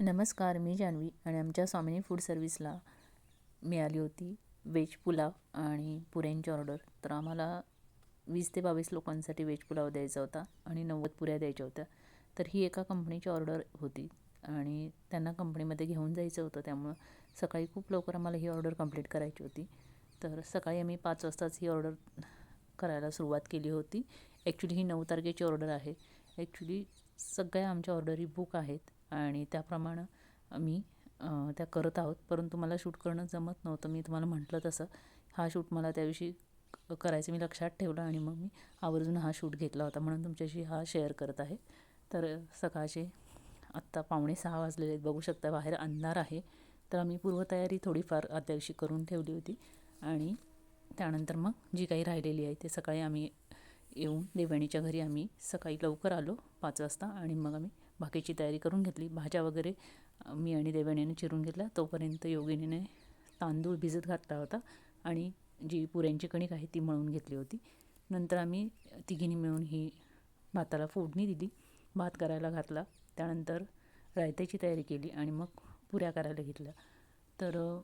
नमस्कार मी जान्हवी आणि आमच्या स्वामिनी फूड सर्व्हिसला मिळाली होती व्हेज पुलाव आणि पुऱ्यांची ऑर्डर तर आम्हाला वीस ते बावीस लोकांसाठी व्हेज पुलाव द्यायचा होता आणि नव्वद पुऱ्या द्यायच्या होत्या. तर ही एका कंपनीची ऑर्डर होती आणि त्यांना कंपनीमध्ये घेऊन जायचं होतं. त्यामुळं सकाळी खूप लवकर आम्हाला ही ऑर्डर कंप्लीट करायची होती. तर सकाळी आम्ही पाच वाजताच ही ऑर्डर करायला सुरुवात केली होती. ॲक्च्युली ही नऊ तारखेची ऑर्डर आहे. ॲक्च्युली सगळ्या आमच्या ऑर्डरी बुक आहेत. आणि त्याप्रमाणे मी त्या करत आहोत. परंतु मला शूट करणं जमत नव्हतं. मी तुम्हाला म्हटलं तसं. हा शूट मला त्याविषयी क- करायचं मी लक्षात ठेवलं आणि मग मी आवर्जून हा शूट घेतला होता. म्हणून तुमच्याशी हा शेअर करत आहे. तर सकाळचे आत्ता पावणे सहा वाजलेले आहेत. बघू शकता बाहेर अंधार आहे. तर आम्ही पूर्वतयारी थोडीफार आदल्या दिवशी करून ठेवली होती. आणि त्यानंतर मग जी काही राहिलेली आहे ते सकाळी आम्ही येऊन देवणीच्या घरी आम्ही सकाळी लवकर आलो पाच वाजता. आणि मग आम्ही बाकीची तयारी करून घेतली. भाज्या वगैरे मी आणि देवणीने चिरून घेतल्या. तोपर्यंत योगिनीने तांदूळ भिजत घातला होता आणि जी पुऱ्यांची कणिक आहे ती मळून घेतली होती. नंतर आम्ही तिघींनी मिळून ही भाताला फोडणी दिली. भात करायला घातला. त्यानंतर रायत्याची तयारी केली आणि मग पुऱ्या करायला घेतल्या. तर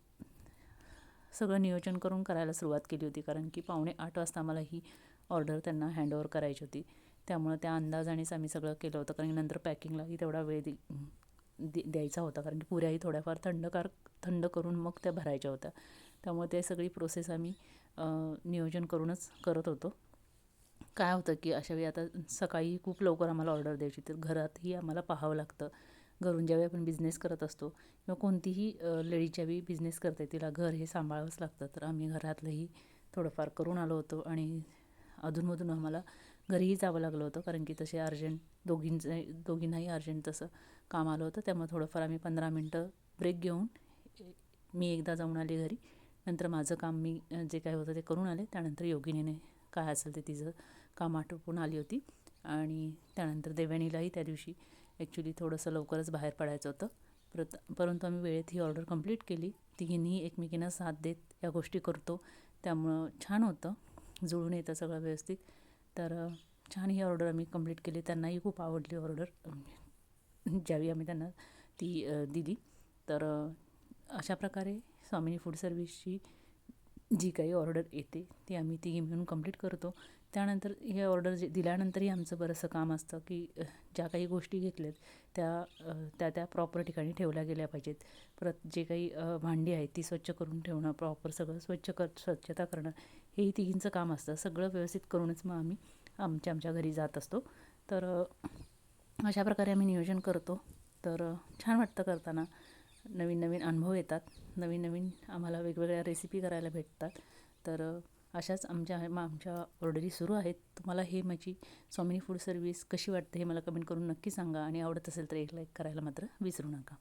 सगळं नियोजन करून करायला सुरुवात केली होती. कारण की पावणे आठ वाजता आम्हाला ही ऑर्डर त्यांना हँडओव्हर करायची होती. त्यामुळं त्या अंदाजानेच आम्ही सगळं केलं होतं कारण की नंतर पॅकिंगलाही तेवढा वेळ दि दि- द्यायचा होता कारण की पुऱ्याही थोड्याफार थंडकार थंड करून मग त्या भरायच्या होत्या. त्यामुळे ते सगळी प्रोसेस आम्ही नियोजन करूनच करत होतो. काय होतं की अशा वेळी आता सकाळी खूप लवकर आम्हाला ऑर्डर द्यायची तर घरातही आम्हाला पाहावं लागतं. घरून ज्यावेळी आपण बिझनेस करत असतो किंवा कोणतीही लेडीज ज्यावेळी बिझनेस करते तिला घर हे सांभाळावंच लागतं. तर आम्ही घरातलंही थोडंफार करून आलो होतो आणि अधूनमधून आम्हाला घरीही जावं लागलं होतं कारण की तसे अर्जंट दोघींचं दोघींनाही अर्जंट तसं काम आलं होतं. त्यामुळे थोडंफार आम्ही पंधरा मिनटं ब्रेक घेऊन मी एकदा जाऊन आले घरी. नंतर माझं काम मी जे काय होतं ते करून आले. त्यानंतर योगिनीने काय असेल ते तिचं काम आटोपून आली होती. आणि त्यानंतर देवयानीलाही त्या दिवशी ॲक्च्युली थोडंसं लवकरच बाहेर पडायचं होतं. परत परंतु आम्ही वेळेत ही ऑर्डर कंप्लीट केली. तिघींनी एकमेकींना साथ देत या गोष्टी करतो. त्यामुळं छान होतं. जुळून येतं सगळं व्यवस्थित. तर छान ही ऑर्डर आम्ही कंप्लीट केली. त्यांनाही खूप आवडली ऑर्डर. ज्यावेळी आम्ही त्यांना ती दिली. तर अशा प्रकारे स्वामिनी फूड सर्व्हिसची जी काही ऑर्डर येते ती आम्ही ती मिळून कंप्लीट करतो. त्यानंतर हे ऑर्डर जे दिल्यानंतरही आमचं बरंचसं काम असतं की ज्या काही गोष्टी घेतल्यात त्या त्या त्या प्रॉपर ठिकाणी ठेवल्या गेल्या पाहिजेत. परत जे काही भांडी आहेत ती स्वच्छ करून ठेवणं प्रॉपर सगळं स्वच्छ कर स्वच्छता करणं हेही तिघींचं काम असतं. सगळं व्यवस्थित करूनच मग आम्ही आमच्या आमच्या घरी जात असतो. तर अशा प्रकारे आम्ही नियोजन करतो. तर छान वाटतं करताना. नवीन नवीन अनुभव येतात. नवीन नवीन आम्हाला वेगवेगळ्या रेसिपी करायला भेटतात. तर अशाच आमच्या मग आमच्या ऑर्डरी सुरू आहेत. तुम्हाला हे माझी स्वामिनी फूड सर्व्हिस कशी वाटते हे मला कमेंट करून नक्की सांगा. आणि आवडत असेल तर एक लाईक करायला मात्र विसरू नका.